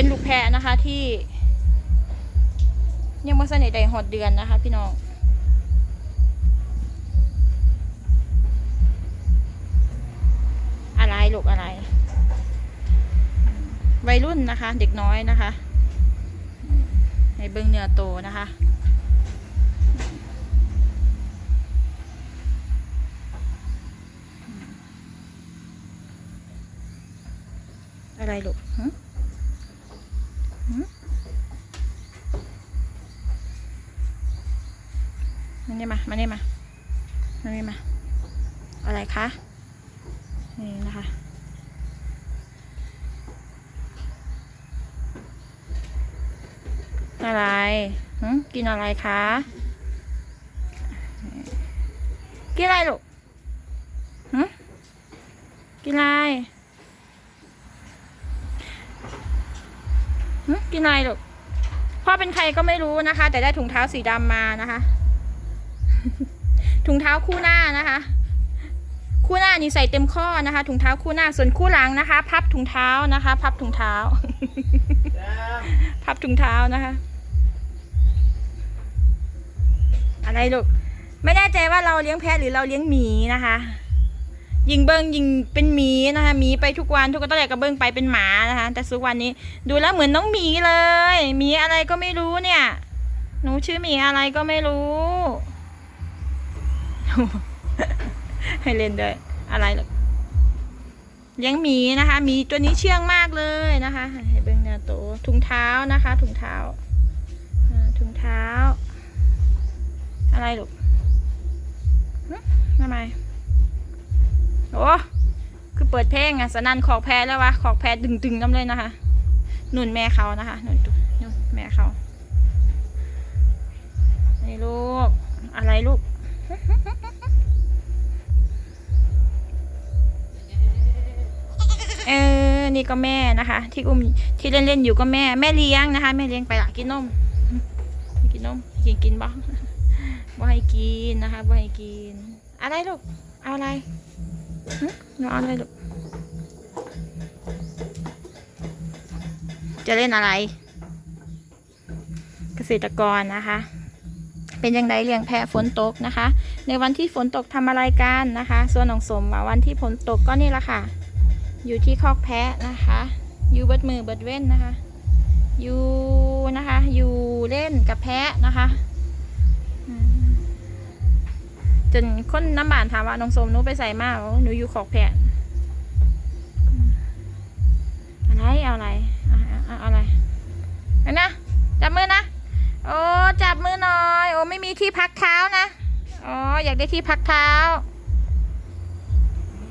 เป็นลูกแพะนะคะที่ยังไม่สนิทใดหอดเดือนนะคะ พี่น้องอะไรลูกอะไร วัยรุ่นนะคะ เด็กน้อยนะคะในเบิ้องเนื้อโตนะคะอะไรลูก มานี่มา มานี่มา มานี่มา อะไรคะ นี่นะคะอะไรหึกินอะไรคะ กินอะไรลูกหึกินอะไร กินอะไรลูกพ่อเป็นใครก็ไม่รู้นะคะ แต่ได้ถุงเท้าสีดำมานะคะ ถุงเท้าคู่หน้านะคะ คู่หน้านี่ใส่เต็มข้อนะคะ ถุงเท้าคู่หน้าส่วนคู่หลังนะคะ พับถุงเท้านะคะ พับถุงเท้า พับถุงเท้านะคะ อะไรลูกไม่แน่ใจว่าเราเลี้ยงแพะหรือเราเลี้ยงหมีนะคะ ยิงเบิ้งยิงเป็นหมีนะคะหมีไปทุกวันทุกวันตั้งแต่กับเบิ้งไปเป็นหมานะคะ แต่สุกวันนี้ดูแล้วเหมือนน้องหมีเลยหมีอะไรก็ไม่รู้เนี่ย หนูชื่อหมีอะไรก็ไม่รู้ ให้เล่นด้วยอะไรลูกเลี้ยงหมีนะคะหมีตัวนี้เชื่องมากเลยนะคะให้เบิ้งหน้าโตถุงเท้านะคะ ถุงเท้าถุงเท้า อะไรลูกทำไม โอ้คือเปิดเพลงอะสนั่นขอกแพ้แล้ววะขอกแพ้ดึงๆน้ำเลยนะคะหนุนแม่เขานะคะหนุนหนุนแม่เขานี่ลูก อะไรลูกเออ นี่ก็แม่นะคะ ที่อุ้มที่เล่นเล่นอยู่ก็แม่แม่เลี้ยงนะคะ แม่เลี้ยงไปละกินนม กินนมกินกินบ้างบ่ให้กินนะคะบ่ให้กิน อะไรลูก เอาอะไร หึหนูเอะไรลูกจะเล่นอะไร เกษตรกรนะคะ เป็นยังไงเลี้ยงแพะฝนตกนะคะ ในวันที่ฝนตกทำอะไรกันนะคะ ส่วนของสมวันที่ฝนตกก็นี่แหละค่ะ อยู่ที่คอกแพะนะคะ อยู่เบิดมือเบิดเว้นนะคะ อยู่นะคะ อยู่เล่นกับแพะนะคะ จนคนน้ำบานถามว่าน้องสมหนูไปใส่มากหนูอยู่คอกแพะอืมอะไรเอาอะไรเอาอะไรเอานะจับมือนะโอ้จับมือหน่อยโอ้ไม่มีที่พักเท้านะอ๋ออยากได้ที่พักเท้า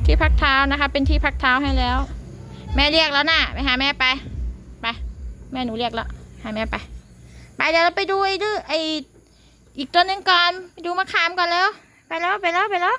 ที่พักเท้านะคะ เป็นที่พักเท้าให้แล้ว แม่เรียกแล้วนะไปหาแม่ไปไปแม่หนูเรียกแล้วหาแม่ไป ไปเดี๋ยวเราไปดูไอ้ดื้อไอ้อีกตัวหนึงก่อน ดูมะขามก่อนแล้ว ไปแล้วไปแล้วไปแล้ว